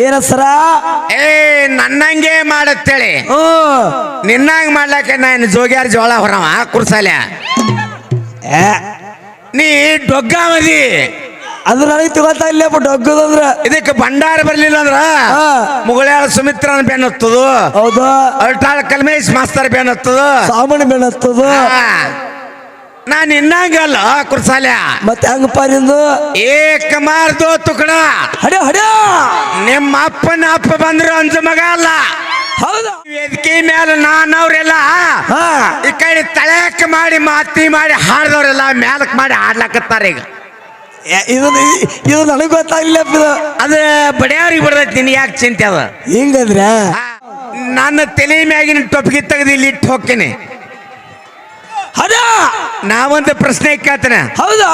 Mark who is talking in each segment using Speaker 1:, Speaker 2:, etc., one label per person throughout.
Speaker 1: ಏನ ಸರ
Speaker 2: ಏ ನನ್ನಂಗೆ ಮಾಡತ್ತೇಳಿ. ನಿನ್ನಂಗ್ ಮಾಡ್ಲಕ್ಕೆ ನಾನು ಜೋಗ್ಯಾರ ಜೋಳ ಹೊರವ ಕುರ್ಸಾಲೆ ನೀ ಡೊಗ್ಗ ಮದಿ.
Speaker 1: ಅದು ನನಗೆ ತಗೋತಾ ಇಲ್ಲಪ್ಪ ಡೊಗ್ಗದಂದ್ರ
Speaker 2: ಇದಕ್ಕೆ ಭಂಡಾರ ಬರ್ಲಿಲ್ಲ ಅಂದ್ರ
Speaker 1: ಮುಗಳ
Speaker 2: ಮುಗಳಾಳ ಸುಮಿತ್ರನ ಬೆನ್ ಹತ್ತದು.
Speaker 1: ಹೌದು.
Speaker 2: ಅಲ್ಟಾಳ ಕಲ್ಮೇಶ್ ಮಾಸ್ತರ್ ಬೆನ್ ಹತ್ತದು.
Speaker 1: ಸಾಮಾನ್ಯ ಬೆಳತ್ತದ
Speaker 2: ನಾನು ಇನ್ನಂಗಲ್ಲ ಕುರ್ಸಾಲ್ಯ.
Speaker 1: ಮತ್ತೆ ಹಂಗಪ್ಪ ನಿಂದು?
Speaker 2: ಏಕ ಮಾರ್ದೋ ತುಕಡ
Speaker 1: ಹಡೋ ಹಡೋ
Speaker 2: ನಿಮ್ಮ ಅಪ್ಪನ ಅಪ್ಪ ಬಂದ್ರು ಅಂಜ ಮಗ ಅಲ್ಲ.
Speaker 1: ಹೌದು?
Speaker 2: ವೇದಿಕೆ ಮೇಲೆ ನಾನವ್ರೆಲ್ಲ
Speaker 1: ಹಾ.
Speaker 2: ಈ ಕಡೆ ತಳಕ್ ಮಾಡಿ ಮಾತಿ ಮಾಡಿ ಹಾಡ್ದವ್ರೆಲ್ಲ ಮ್ಯಾಲಕ್ ಮಾಡಿ ಹಾಡ್ಲಾಕತ್ತಾರ ಈಗ.
Speaker 1: ಇದು ಇದು ನನಗೆ ಗೊತ್ತಾಗ್ಲಿಲ್ಲ
Speaker 2: ಅದು ಬಡಿಯವ್ರಿಗೆ ಬಿಡದೈತಿ ನಿನ್ ಯಾಕೆ ಚಿಂತೆ ಅದ?
Speaker 1: ಹಿಂಗಂದ್ರ?
Speaker 2: ನನ್ನ ತಲೆ ಮ್ಯಾಗಿನ ಟೊಪ್ಪಿಗೆ ತೆಗೆದು ಇಲ್ಲಿ ಇಟ್ಟು ಹೋಗ್ತೀನಿ.
Speaker 1: ಹಡ್ಯೋ
Speaker 2: ನಾವೊಂದು ಪ್ರಶ್ನೆ ಕೇಳ್ತೇನೆ.
Speaker 1: ಹೌದಾ?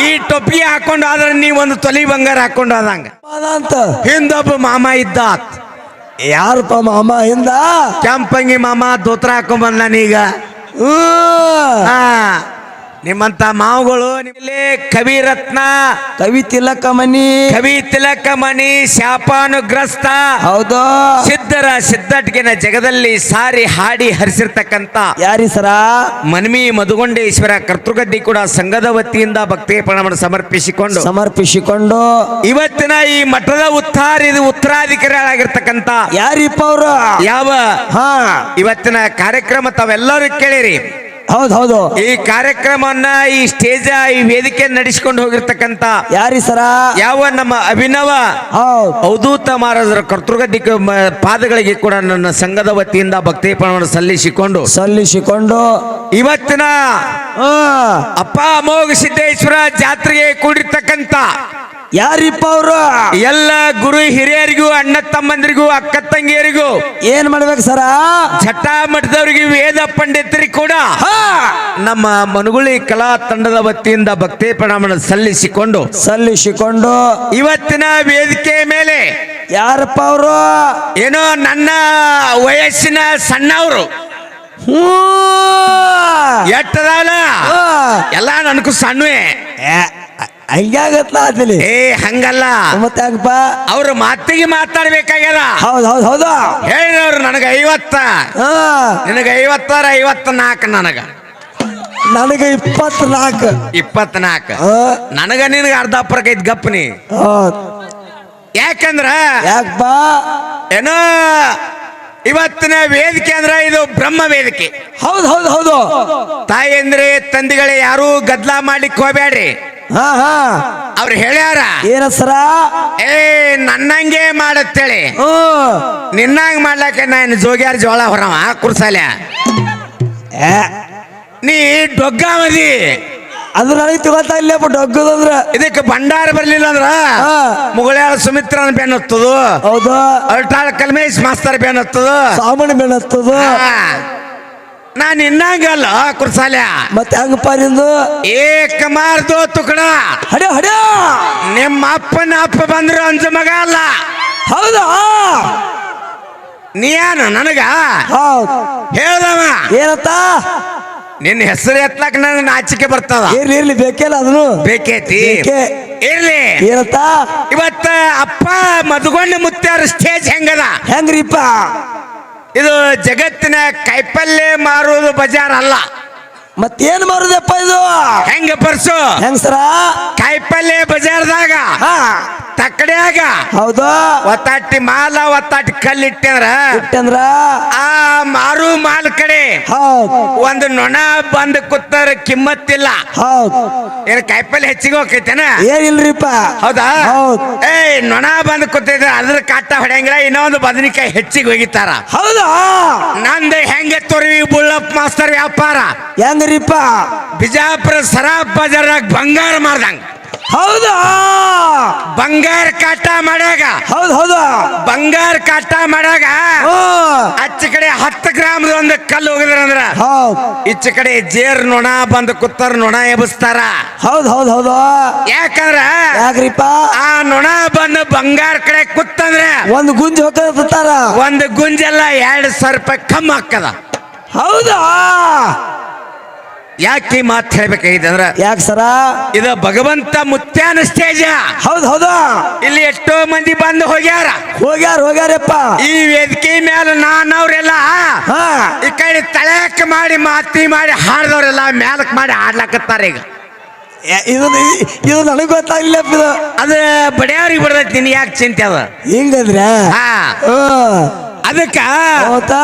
Speaker 2: ಈ ಟೊಪ್ಪಿ ಹಾಕೊಂಡು ಆದ್ರೆ ನೀವೊಂದು ತೊಲಿ ಬಂಗಾರ ಹಾಕೊಂಡು ಆದಂಗ
Speaker 1: ಅಂತ
Speaker 2: ಹಿಂದೊಬ್ಬ ಮಾಮ ಇದ್ದ
Speaker 1: ಯಾರಪ್ಪ ಮಾಮ ಹಿಂದ?
Speaker 2: ಕೆಂಪಂಗಿ ಮಾಮ ದೋತ್ರ ಹಾಕೊಂಡ್ ಬಂದಾನೀಗ. ಹಾ. ನಿಮ್ಮಂತ ಮಾವುಗಳು ನಿಮ್ಮಲ್ಲಿ ಕವಿ ರತ್ನ
Speaker 1: ಕವಿ ತಿಲಕ ಮನಿ.
Speaker 2: ಕವಿ ತಿಲಕ ಮಣಿ ಶಾಪಾನುಗ್ರಸ್ತ
Speaker 1: ಹೌದು.
Speaker 2: ಸಿದ್ಧರ ಸಿದ್ಧಟ್ಗಿನ ಜಗದಲ್ಲಿ ಸಾರಿ ಹಾಡಿ ಹರಿಸಿರ್ತಕ್ಕಂತ
Speaker 1: ಯಾರಿ ಸರ?
Speaker 2: ಮನ್ಮಿ ಮಧುಗೊಂಡೇಶ್ವರ ಕರ್ತೃಗಡ್ಡಿ ಕೂಡ ಸಂಘದ ವತಿಯಿಂದ ಭಕ್ತಿ ಪ್ರಣವನ್ನು ಸಮರ್ಪಿಸಿಕೊಂಡು
Speaker 1: ಸಮರ್ಪಿಸಿಕೊಂಡು
Speaker 2: ಇವತ್ತಿನ ಈ ಮಠದ ಉತ್ತಾರ ಇದು ಉತ್ತರಾಧಿಕಾರಿಗಳಾಗಿರ್ತಕ್ಕಂತ
Speaker 1: ಯಾರಿಪ್ಪ ಅವರು?
Speaker 2: ಯಾವ?
Speaker 1: ಹಾ.
Speaker 2: ಇವತ್ತಿನ ಕಾರ್ಯಕ್ರಮ ತಾವೆಲ್ಲರೂ ಕೇಳಿರಿ.
Speaker 1: ಹೌದ್ ಹೌದು.
Speaker 2: ಈ ಕಾರ್ಯಕ್ರಮವನ್ನ ಈ ಸ್ಟೇಜ್ ಈ ವೇದಿಕೆ ನಡೆಸಿಕೊಂಡು ಹೋಗಿರ್ತಕ್ಕಂತ
Speaker 1: ಯಾರಿ ಸರ?
Speaker 2: ಯಾವ ನಮ್ಮ ಅಭಿನವ? ಅವಧೂತ ಮಹಾರಾಜರ ಕರ್ತೃಗದ್ದಿ ಪಾದಗಳಿಗೆ ಕೂಡ ನನ್ನ ಸಂಘದ ವತಿಯಿಂದ ಭಕ್ತಿ ಪ್ರಮಾಣ ಸಲ್ಲಿಸಿಕೊಂಡು
Speaker 1: ಸಲ್ಲಿಸಿಕೊಂಡು
Speaker 2: ಇವತ್ತಿನ ಅಪ್ಪ ಅಮೋಘ ಸಿದ್ದೇಶ್ವರ ಜಾತ್ರೆಗೆ ಕೂಡಿರ್ತಕ್ಕಂತ
Speaker 1: ಯಾರಿಪ್ಪ ಅವರು?
Speaker 2: ಎಲ್ಲ ಗುರು ಹಿರಿಯರಿಗೂ ಅಣ್ಣ ತಮ್ಮಂದಿರಿಗೂ ಅಕ್ಕ ತಂಗಿಯರಿಗೂ.
Speaker 1: ಏನ್ ಮಾಡ್ಬೇಕು ಸರ?
Speaker 2: ಛಟ್ಟ ಮಠದವ್ರಿಗೆ ವೇದ ಪಂಡಿತರಿಗೆ ಕೂಡ. ನಮ್ಮ ಮನುಗುಳಿ ಕಲಾ ತಂಡದ ವತಿಯಿಂದ ಭಕ್ತಿ ಪ್ರಣಾಮನ ಸಲ್ಲಿಸಿಕೊಂಡು
Speaker 1: ಸಲ್ಲಿಸಿಕೊಂಡು.
Speaker 2: ಇವತ್ತಿನ ವೇದಿಕೆ ಮೇಲೆ
Speaker 1: ಯಾರಪ್ಪ ಅವರು?
Speaker 2: ಏನೋ ನನ್ನ ವಯಸ್ಸಿನ ಸಣ್ಣವರು. ಎಟ್ಟದಾಲ ಎಲ್ಲ ನನಗೂ ಸಣ್ಣವೇ.
Speaker 1: ಹಂಗಾಗತ್ಲ ಆತಲಿ
Speaker 2: ಏ ಹಂಗಲ್ಲ.
Speaker 1: ಮತ್ತೆ ಯಾಕಪ್ಪ?
Speaker 2: ಅವ್ರ ಮಾತಿಗೆ ಮಾತಾಡ್ಬೇಕಾಗ್ಯದ.
Speaker 1: ಹೌದ್ ಹೌದ್ ಹೌದು.
Speaker 2: ಹೇಳಿದವ್ರು ನನಗ ಐವತ್ತ.
Speaker 1: ಹಾ.
Speaker 2: ನಿನಗ ಐವತ್ತಾರ ಐವತ್ತ ನಾಲ್ಕು ನನಗ.
Speaker 1: ನನಗೆ ಇಪ್ಪತ್ನಾಲ್ಕು.
Speaker 2: ಇಪ್ಪತ್ನಾಲ್ಕು. ನನಗ ನಿನಗ ಅರ್ಧ ಪರಕ ಇದ್ ಗಪ್ಪನಿ
Speaker 1: ಹೌದ್.
Speaker 2: ಯಾಕಂದ್ರ?
Speaker 1: ಯಾಕಪ್ಪ?
Speaker 2: ಏನೋ ಇವತ್ತಿನ ವೇದಿಕೆ ಅಂದ್ರ ಇದು ಬ್ರಹ್ಮ ವೇದಿಕೆ.
Speaker 1: ಹೌದ್ ಹೌದ್ ಹೌದು.
Speaker 2: ತಾಯಿ ಅಂದ್ರೆ ತಂದೆಗಳೇ ಯಾರು ಗದ್ಲಾ ಮಾಡ್ಲಿಕ್ಕೆ ಹೋಗ್ಬೇಡ್ರಿ
Speaker 1: ಹಾ ಹಾ.
Speaker 2: ಅವ್ರು ಹೇಳ್ಯಾರ
Speaker 1: ಏನ ಸರ?
Speaker 2: ಏ ನನ್ನಂಗೆ ಮಾಡತ್ತೇಳಿ.
Speaker 1: ಹ್ಮ್
Speaker 2: ನಿನ್ನಂಗ್ ಮಾಡ್ಲಕ್ಕೆ ನಾನು ಜೋಗ್ಯಾರ ಜೋಳ ಹೊರವ ಕುರ್ಸಾಲ್ಯ.
Speaker 1: ಏ,
Speaker 2: ನೀ ಡೊಗ್ಗ ಮದಿ.
Speaker 1: ಅದು ನನಗೆ ತಗೋತಾ ಇಲ್ಲ ಡೊಗ್ಗದಂದ್ರ
Speaker 2: ಇದಕ್ಕೆ ಭಂಡಾರ ಬರ್ಲಿಲ್ಲ ಅಂದ್ರ
Speaker 1: ಹಾ.
Speaker 2: ಮುಗಳಾಳ ಸುಮಿತ್ರನ ಬೆನ್ ಹತ್ತದು.
Speaker 1: ಹೌದು?
Speaker 2: ಅಲ್ಟಾಳ ಕಲ್ಮೇಶ್ ಮಾಸ್ತರ್ ಬೆನ್ ಹತ್ತದು.
Speaker 1: ಸಾಮಾನ್ಯ ಬೆಳತ್ತದ
Speaker 2: ನಾನು ಇನ್ನಂಗಲ್ಲ ಕುರ್ಸಾಲ್ಯ.
Speaker 1: ಮತ್ತೆ ಹಂಗಪ್ಪ ನಿಂದು?
Speaker 2: ಏಕ ಮಾರ್ದು ತುಕಡ.
Speaker 1: ಹಡೆ ಹಡೆ.
Speaker 2: ನಿಮ್ಮ ಅಪ್ಪನ ಅಪ್ಪ ಬಂದ್ರು ಅಂಜ ಮಗ ಅಲ್ಲ.
Speaker 1: ಹೌದಾ?
Speaker 2: ನೀನು ನನಗ?
Speaker 1: ಹೌದು.
Speaker 2: ಹೇಳ್ದವ.
Speaker 1: ಏನತ್ತ?
Speaker 2: ನಿನ್ನ ಹೆಸರು ಎತ್ತಲಕ್ ನನಗೆ ನಾಚಿಕೆ ಬರ್ತದ.
Speaker 1: ಇರ್ಲಿ ಇರ್ಲಿ ಬೇಕೇನ ಅದನ್ನು?
Speaker 2: ಬೇಕೈತಿ?
Speaker 1: ಬೇಕೆ.
Speaker 2: ಇರ್ಲಿ.
Speaker 1: ಏನತ್ತ?
Speaker 2: ಇವತ್ತ ಅಪ್ಪ ಮದುಗೊಂಡ ಮುತ್ತಾರ ಸ್ಟೇಜ್ ಹೆಂಗದ?
Speaker 1: ಹೆಂಗ್ರಿಪ್ಪ?
Speaker 2: ಇದು ಜಗತ್ತಿನ ಕೈಪಲ್ಯ ಮಾರುವುದು ಬಜಾರ್ ಅಲ್ಲ
Speaker 1: ಮತ್ತೇನ್ ಮಾರುದಪ್ಪ ಇದು?
Speaker 2: ಹೆಂಗ ಪರ್ಸು?
Speaker 1: ಹೆಂಗ್ ಸರ
Speaker 2: ಕಾಯಿಪಲ್ಯ ಬಜಾರ್ದಾಗ
Speaker 1: ಹಾ.
Speaker 2: ತಕ್ಕಡ್ಯಾಗ.
Speaker 1: ಹೌದು?
Speaker 2: ಒತ್ತಾಟಿ ಮಾಲ ಒತ್ತಾಟಿ ಕಲ್ಲಿಟ್ಟಂದ್ರ
Speaker 1: ಇಟ್ಟಂದ್ರ?
Speaker 2: ಆ ಮಾರು ಮಾಲ್ ಕಡೆ
Speaker 1: ಹೌದ್.
Speaker 2: ಒಂದು ನೊಣ ಬಂದ್ ಕೂತಾರ ಕಿಮ್ಮತ್ತಿಲ್ಲ.
Speaker 1: ಹೌದು.
Speaker 2: ಏನ್ ಕಾಯಿಪಲ್ಲೆ ಹೆಚ್ಚಿಗೆ ಹೋಗ್ತೈತೇನ?
Speaker 1: ಏನಿಲ್ರಿಪ್ಪ?
Speaker 2: ಹೌದಾ?
Speaker 1: ಹೌದು.
Speaker 2: ಏಯ್ ನೊಣ ಬಂದ್ ಕೂತೈತೆ ಅದ್ರ ಕಾಟ ಹೊಡೆಯಂಗಿಲ್ಲ ಇನ್ನೊಂದು ಬದನಿಕಾಯಿ ಹೆಚ್ಚಿಗೆ ಹೋಗಿತಾರ
Speaker 1: ಹೌದಾ?
Speaker 2: ನಂದು ಹೆಂಗೆ ತೊರವಿ ಬುಳ್ಳಪ್ಪ ಮಾಸ್ತರ್ ವ್ಯಾಪಾರ?
Speaker 1: ಹೆಂಗ್ರಿಪ್ಪ?
Speaker 2: ಬಿಜಾಪುರ ಸರಾಬ್ ಬಜಾರ್ದಾಗ ಬಂಗಾರ ಮಾರ್ದಂಗ.
Speaker 1: ಹೌದಾ.
Speaker 2: ಬಂಗಾರ ಕಾಟ ಮಾಡ್ಯಾಗ.
Speaker 1: ಹೌದು ಹೌದು.
Speaker 2: ಬಂಗಾರ ಕಾಟ ಮಾಡ್ಯಾಗ ಅಚ್ಚ ಕಡೆ ಹತ್ತು ಗ್ರಾಮದ ಒಂದು ಕಲ್ಲು ಹೋಗಿದ್ರಂದ್ರ
Speaker 1: ಅಂದ್ರ
Speaker 2: ಈಚ ಕಡೆ ಜೇರ್ ನೊಣ ಬಂದು ಕುತ್ತರ್ ನೊಣ ಎಬ್ಸ್ತಾರ.
Speaker 1: ಹೌದ್ ಹೌದ್ ಹೌದು.
Speaker 2: ಯಾಕಂದ್ರ
Speaker 1: ಯಾಕ್ರಿಪ್ಪ?
Speaker 2: ಆ ನೊಣ ಬಂದು ಬಂಗಾರ ಕಡೆ ಕುತ್ತಂದ್ರೆ
Speaker 1: ಒಂದು ಗುಂಜ್ ಹೋಗ್ತಾರ
Speaker 2: ಒಂದು ಗುಂಜೆಲ್ಲ ಎರಡು ಸಾವಿರ ರೂಪಾಯಿ ಕಮ್ಮಿ ಹಾಕದ
Speaker 1: ಹೌದಾ.
Speaker 2: ಯಾಕೆ ಈ ಮಾತು ಹೇಳ್ಬೇಕಾಗಿದೆ ಅಂದ್ರ
Speaker 1: ಯಾಕೆ ಸರ?
Speaker 2: ಇದು ಭಗವಂತ ಮುತ್ಯಾನ ಸ್ಟೇಜ್.
Speaker 1: ಹೌದ್ ಹೌದು.
Speaker 2: ಇಲ್ಲಿ ಎಷ್ಟೋ ಮಂದಿ ಬಂದು ಹೋಗ್ಯಾರ.
Speaker 1: ಹೋಗ್ಯಾರ ಹೋಗ್ಯಾರಪ್ಪ.
Speaker 2: ಈ ವೇದಿಕೆ ಮೇಲೆ ನಾನವ್ರೆಲ್ಲ
Speaker 1: ಹಾ.
Speaker 2: ಈ ಕಡೆ ತಳಕ್ ಮಾಡಿ ಮಾತಿ ಮಾಡಿ ಹಾಡ್ದವ್ರೆಲ್ಲ ಮ್ಯಾಲಕ್ ಮಾಡಿ ಹಾಡ್ಲಾಕತ್ತಾರ ಈಗ.
Speaker 1: ಇದು ಇದು ನನಗೆ ಗೊತ್ತಾಗ್ಲಿಲ್ಲಪ್ಪ ಇದು
Speaker 2: ಅದ ಬಡಿಯವ್ರಿಗೆ ಬರ್ತೈತಿ ನಿನ್ ಯಾಕೆ ಚಿಂತೆ ಅದ?
Speaker 1: ಹಿಂಗಂದ್ರೆ?
Speaker 2: ಹಾ. ಅದಕ್ಕ
Speaker 1: ಹೌದಾ?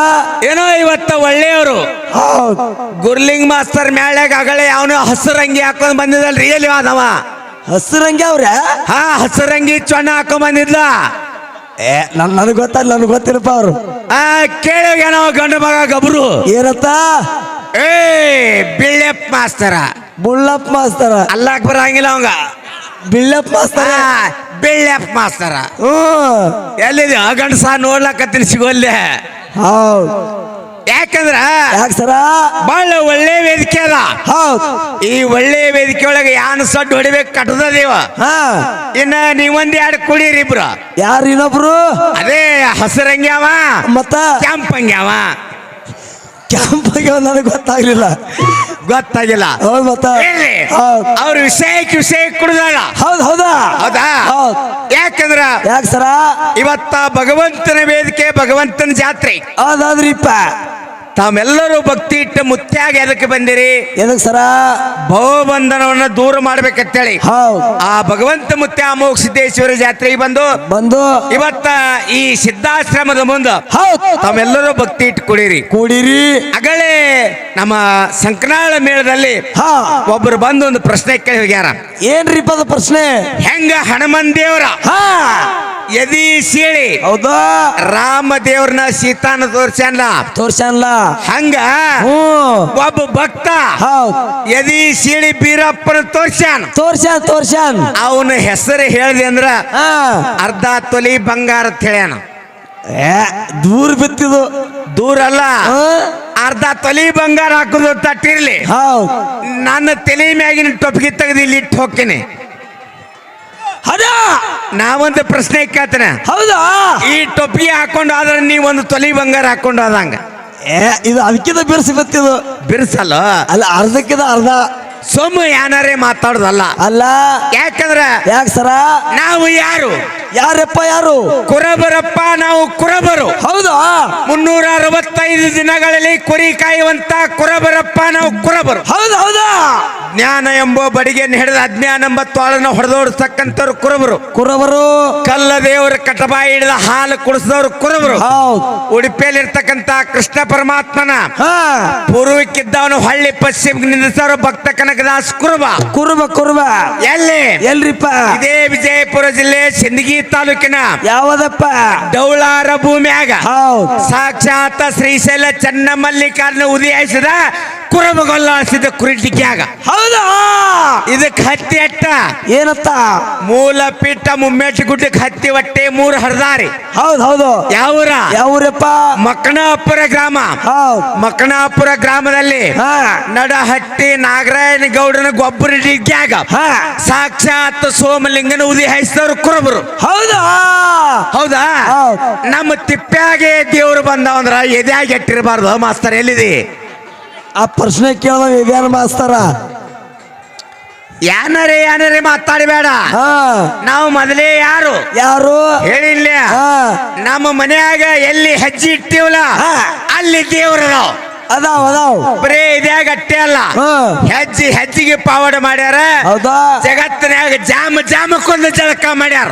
Speaker 2: ಏನೋ ಇವತ್ತ ಒಳ್ಳೆಯವರು.
Speaker 1: ಹೌದು.
Speaker 2: ಗುರ್ಲಿಂಗ್ ಮಾಸ್ತರ್ ಮ್ಯಾಳ್ಯಾಗ ಅಗಳೆ ಅವನು ಹಸಿರಂಗಿ ಹಾಕೊಂಡ್ ಬಂದಿದ್ದಲ್ ರಿಯಲಿ ಅದವ
Speaker 1: ಹಸಿರಂಗಿ ಅವ್ರೆ?
Speaker 2: ಹಾ ಹಸಿರಂಗಿ ಚೊಣ್ಣ ಹಾಕೊಂಡ್ ಬಂದಿದ್ಲ.
Speaker 1: ಏ ನನ್ ನನಗೆ ಗೊತ್ತಲ್ಲ ನನಗೆ ಗೊತ್ತಿರಪ್ಪ ಅವರು.
Speaker 2: ಆ ಕೇಳೋ ಗಂಡು ಮಗ ಗಬ್ರು.
Speaker 1: ಏನತ್ತ
Speaker 2: ಏ ಬಿಳ್ಳೆಪ್ ಮಾಸ್ತರ.
Speaker 1: ಬುಳ್ಳಪ್ಪ ಮಾಸ್ತರ
Speaker 2: ಅಲ್ಲಾಕ್ ಬರಂಗಿಲ್ಲ ಅವಂಗ.
Speaker 1: ಬಿಳ್ಳಪ್ಪ ಮಾಸ್ತರ
Speaker 2: ಬಿಳ್ಳಪ್ಪ ಬಿಳ್ಳೆಪ್ ಮಾಸ್ತರ
Speaker 1: ಹ್ಮ್
Speaker 2: ಎಲ್ಲಿದೆ? ಗಂಡಸ ನೋಡ್ಲಕತ್ತೀನಿ ಸಿಗೋಲ್ಲ.
Speaker 1: ಹೌದು.
Speaker 2: ಯಾಕಂದ್ರ?
Speaker 1: ಯಾಕೆ ಸರ?
Speaker 2: ಬಹಳ ಒಳ್ಳೆ ವೇದಿಕೆ ಅದ.
Speaker 1: ಹೌದು.
Speaker 2: ಈ ಒಳ್ಳೆ ವೇದಿಕೆ ಒಳಗೆ ಯಾನ್ ಸಡ್ ಹೊಡಿಬೇಕು ಕಟ್ಟದೇವ
Speaker 1: ಹಾ.
Speaker 2: ಇನ್ನ ನೀವೊಂದ್ ಎರಡು ಕುಡೀರಿ ಇಬ್ರು.
Speaker 1: ಯಾರು ಇನ್ನೊಬ್ರು?
Speaker 2: ಅದೇ ಹಸಿರಂಗ್ಯಾವ
Speaker 1: ಮತ್ತ?
Speaker 2: ಹಂಗ್ಯಾವ ಕ್ಯಾಂಪ್
Speaker 1: ಹಂಗ್ಯಾವ ನನಗೆ ಗೊತ್ತಾಗ್ಲಿಲ್ಲ.
Speaker 2: ಗೊತ್ತಾಗಿಲ್ಲ. ಅವ್ರ ವಿಷಯಕ್ಕೆ ವಿಷಯ ಕುಡಿದಾಗ
Speaker 1: ಹೌದ್ ಹೌದಾ?
Speaker 2: ಹೌದಾ?
Speaker 1: ಹೌದ್.
Speaker 2: ಯಾಕಂದ್ರ?
Speaker 1: ಯಾಕೆ ಸರ?
Speaker 2: ಇವತ್ತ ಭಗವಂತನ ವೇದಿಕೆ ಭಗವಂತನ ಜಾತ್ರೆ.
Speaker 1: ಹೌದಾದ್ರಿಪ್ಪ
Speaker 2: ತಾವೆಲ್ಲರೂ ಭಕ್ತಿ ಇಟ್ಟು ಮುತ್ಯಾಗ ಎದಕ್ಕೆ ಬಂದಿರಿ.
Speaker 1: ಎದಕ್ ಸರ?
Speaker 2: ಭವಬಂಧನವನ್ನ ದೂರ ಮಾಡ್ಬೇಕಂತೇಳಿ.
Speaker 1: ಹೌದು.
Speaker 2: ಆ ಭಗವಂತ ಮುತ್ಯ ಅಮೋಘ ಸಿದ್ದೇಶ್ವರ ಜಾತ್ರೆಗೆ ಬಂದು
Speaker 1: ಬಂದು
Speaker 2: ಇವತ್ತ ಈ ಸಿದ್ಧಾಶ್ರಮದ ಮುಂದ
Speaker 1: ಹೌದು.
Speaker 2: ತಾವೆಲ್ಲರೂ ಭಕ್ತಿ ಇಟ್ಟು ಕುಡೀರಿ.
Speaker 1: ಕುಡಿರಿ.
Speaker 2: ಅಗಳೇ ನಮ್ಮ ಸಂಕನಾಳ ಮೇಳದಲ್ಲಿ
Speaker 1: ಹಾ.
Speaker 2: ಒಬ್ಬರು ಬಂದು ಒಂದು ಪ್ರಶ್ನೆ ಕೇಳಿ ಹೋಗ್ಯಾರ.
Speaker 1: ಏನ್ರಿಪ್ಪ ಅದು ಪ್ರಶ್ನೆ?
Speaker 2: ಹೆಂಗ ಹನುಮನ್ ದೇವರ?
Speaker 1: ಹಾ.
Speaker 2: ಎದಿ ಸೀಳಿ.
Speaker 1: ಹೌದಾ?
Speaker 2: ರಾಮ ದೇವ್ರನ್ನ ಸೀತಾನ ತೋರ್ಸಲ್ಲ
Speaker 1: ತೋರ್ಸಲ್ಲ
Speaker 2: ಹಂಗ? ಒಬ್ಬ ಭಕ್ತ
Speaker 1: ಹೌದ್.
Speaker 2: ಎದಿ ಸೀಳಿ ಬೀರಪ್ಪನ ತೋರ್ಸ್ಯಾನ.
Speaker 1: ತೋರ್ಸ್ಯಾನ್ ತೋರ್ಸ್ಯಾನ್.
Speaker 2: ಅವನ ಹೆಸರು ಹೇಳ್ದೆ ಅಂದ್ರ
Speaker 1: ಹಾ.
Speaker 2: ಅರ್ಧ ತೊಲಿ ಬಂಗಾರ ಅಂತ ಹೇಳ್ಯಾನ.
Speaker 1: ಏ ದೂರ ಬಿತ್ತಿದು
Speaker 2: ದೂರ ಅಲ್ಲ.
Speaker 1: ಹಾ?
Speaker 2: ಅರ್ಧ ತೊಲಿ ಬಂಗಾರ ಹಾಕುದು ತಟ್ಟಿರ್ಲಿ
Speaker 1: ಹೌದ್.
Speaker 2: ನನ್ನ ತಲೆ ಮ್ಯಾಗಿನ ಟೊಪ್ಪಿಗೆ ತೆಗೆದು ಇಲ್ಲಿ ಇಟ್ಟು ಹೋಗ್ತೀನಿ.
Speaker 1: ಹದ?
Speaker 2: ನಾವೊಂದು ಪ್ರಶ್ನೆ ಕೇಳ್ತೇನೆ.
Speaker 1: ಹೌದಾ?
Speaker 2: ಈ ಟೊಪ್ಪಿ ಹಾಕೊಂಡು ಆದ್ರೆ ಒಂದು ತೊಲಿ ಬಂಗಾರ ಹಾಕೊಂಡು ಆದಂಗ
Speaker 1: ಏ ಇದು ಅದಕ್ಕಿಂತ ಬಿರ್ಸಿ ಬತ್ತಿದು
Speaker 2: ಬಿರ್ಸಲ್ಲ?
Speaker 1: ಅಲ್ಲ ಅರ್ಧಕ್ಕಿದ ಅರ್ಧ.
Speaker 2: ಸೊಮ್ಮು ಯಾನಾರೇ ಮಾತಾಡೋದಲ್ಲ.
Speaker 1: ಅಲ್ಲ.
Speaker 2: ಯಾಕಂದ್ರ
Speaker 1: ಯಾಕೆ ಸರ?
Speaker 2: ನಾವು ಯಾರು?
Speaker 1: ಯಾರಪ್ಪ ಯಾರು?
Speaker 2: ಕುರಬರಪ್ಪ ನಾವು ಕುರಬರು.
Speaker 1: ಹೌದಾ?
Speaker 2: ಮುನ್ನೂರ ಅರವತ್ತೈದು ದಿನಗಳಲ್ಲಿ ಕುರಿ ಕಾಯುವಂತ ಕುರಬರಪ್ಪ ನಾವು ಕುರಬರು.
Speaker 1: ಹೌದು ಹೌದಾ.
Speaker 2: ಜ್ಞಾನ ಎಂಬ ಬಡಿಗೆಯನ್ನು ಹಿಡಿದ ಅಜ್ಞಾನ ಎಂಬ ತೋಳನ ಹೊಡೆದೋಡ್ತಕ್ಕಂಥವ್ರು ಕುರಬರು.
Speaker 1: ಕುರಬರು.
Speaker 2: ಕಲ್ಲ ದೇವರ ಕಟಬಾಯಿ ಹಿಡಿದ ಹಾಲು ಕುಡಿಸಿದವರು ಕುರಬರು. ಉಡುಪಿಯಲ್ಲಿ ಕೃಷ್ಣ ಪರಮಾತ್ಮನ ಪೂರ್ವಕ್ಕಿದ್ದವನು ಹಳ್ಳಿ ಪಶ್ಚಿಮ ನಿಂದಿಸೋರು ಭಕ್ತ ಕನಕದಾಸ್ ಕುರುಬ.
Speaker 1: ಕುರುಬ ಕುರುಬ.
Speaker 2: ಎಲ್ಲಿ?
Speaker 1: ಎಲ್ರಿಪ್ಪ.
Speaker 2: ಇದೇ ವಿಜಯಪುರ ಜಿಲ್ಲೆ ಸಿಂದಗಿ ತಾಲೂಕಿನ
Speaker 1: ಯಾವದಪ್ಪ?
Speaker 2: ಡೌಳಾರ ಭೂಮಿಯಾಗ.
Speaker 1: ಹೌದ್.
Speaker 2: ಸಾಕ್ಷಾತ್ ಶ್ರೀಶೈಲ ಚನ್ನಮಲ್ಲಿಕಾರ್ನ ಉದಯಿಸಿದ ಕುರುಬಗೊಲ್ಲಾಸಿದ ಕುರಿಟಿಕ್ಯಾಗ
Speaker 1: ಹೌದಾ?
Speaker 2: ಇದಕ್ಕೆ ಹತ್ತಿ ಅಟ್ಟ.
Speaker 1: ಏನತ್ತ?
Speaker 2: ಮೂಲ ಪೀಠ ಮುಮ್ಮೇಟಿ ಗುಡ್ಡಕ್ಕೆ ಹತ್ತಿ ಹೊಟ್ಟೆ ಮೂರು ಹರಿದಾರಿ.
Speaker 1: ಹೌದ್ ಹೌದು.
Speaker 2: ಯಾವೂರ?
Speaker 1: ಯಾವೂರಪ್ಪ?
Speaker 2: ಮಕ್ಕಣಾಪುರ ಗ್ರಾಮ.
Speaker 1: ಹೌದು.
Speaker 2: ಮಕ್ಕಣಾಪುರ ಗ್ರಾಮದಲ್ಲಿ
Speaker 1: ನಡಹಟ್ಟಿ
Speaker 2: ನಡಹಟ್ಟಿ ನಾಗರಾಯನ ಗೌಡನ ಗೊಬ್ಬರ
Speaker 1: ಹಾ.
Speaker 2: ಸಾಕ್ಷಾತ್ ಸೋಮಲಿಂಗನ ಉದಯಿಸಿದವರು ಕುರುಬರು.
Speaker 1: ಹೌದಾ?
Speaker 2: ಹೌದಾ. ನಮ್ಮ ತಿಪ್ಪ್ಯಾಗೆ ದೇವ್ರು ಬಂದವಂದ್ರ ಎದ್ಯಾಗ ಎಟ್ಟಿರಬಾರ್ದು ಮಾಸ್ತರ್ ಎಲ್ಲಿದೆ?
Speaker 1: ಆ ಪ್ರಶ್ನೆ ಕೇಳೋ ಇದ್ಯಾನ ಮಾಸ್ತರ?
Speaker 2: ಯಾನರೇ ಯಾನರೇ ಮಾತಾಡಬೇಡ. ನಾವು ಮೊದಲೇ ಯಾರು?
Speaker 1: ಯಾರು?
Speaker 2: ಹೇಳಿಲ್ಲ
Speaker 1: ಹಾ.
Speaker 2: ನಮ್ಮ ಮನೆಯಾಗ ಎಲ್ಲಿ ಹೆಜ್ಜೆ ಇಟ್ಟಿವಲ್ಲ. ಅಲ್ಲಿ ದೇವ್ರದಾವ್
Speaker 1: ಅದಾವ್ ಅದಾವ್.
Speaker 2: ಬರೇ ಇದ್ಯಾಗ ಅಟ್ಟೆ ಅಲ್ಲ?
Speaker 1: ಹೆಜ್ಜಿ
Speaker 2: ಹೆಜ್ಜೆ ಹೆಜ್ಜಿಗೆ ಪಾವಡ ಮಾಡ್ಯಾರ?
Speaker 1: ಹೌದಾ?
Speaker 2: ಜಗತ್ತಿನ್ಯಾಗ ಜಾಮ ಜಾಮಕ್ಕೊಂದು ಜಳಕ ಮಾಡ್ಯಾರ.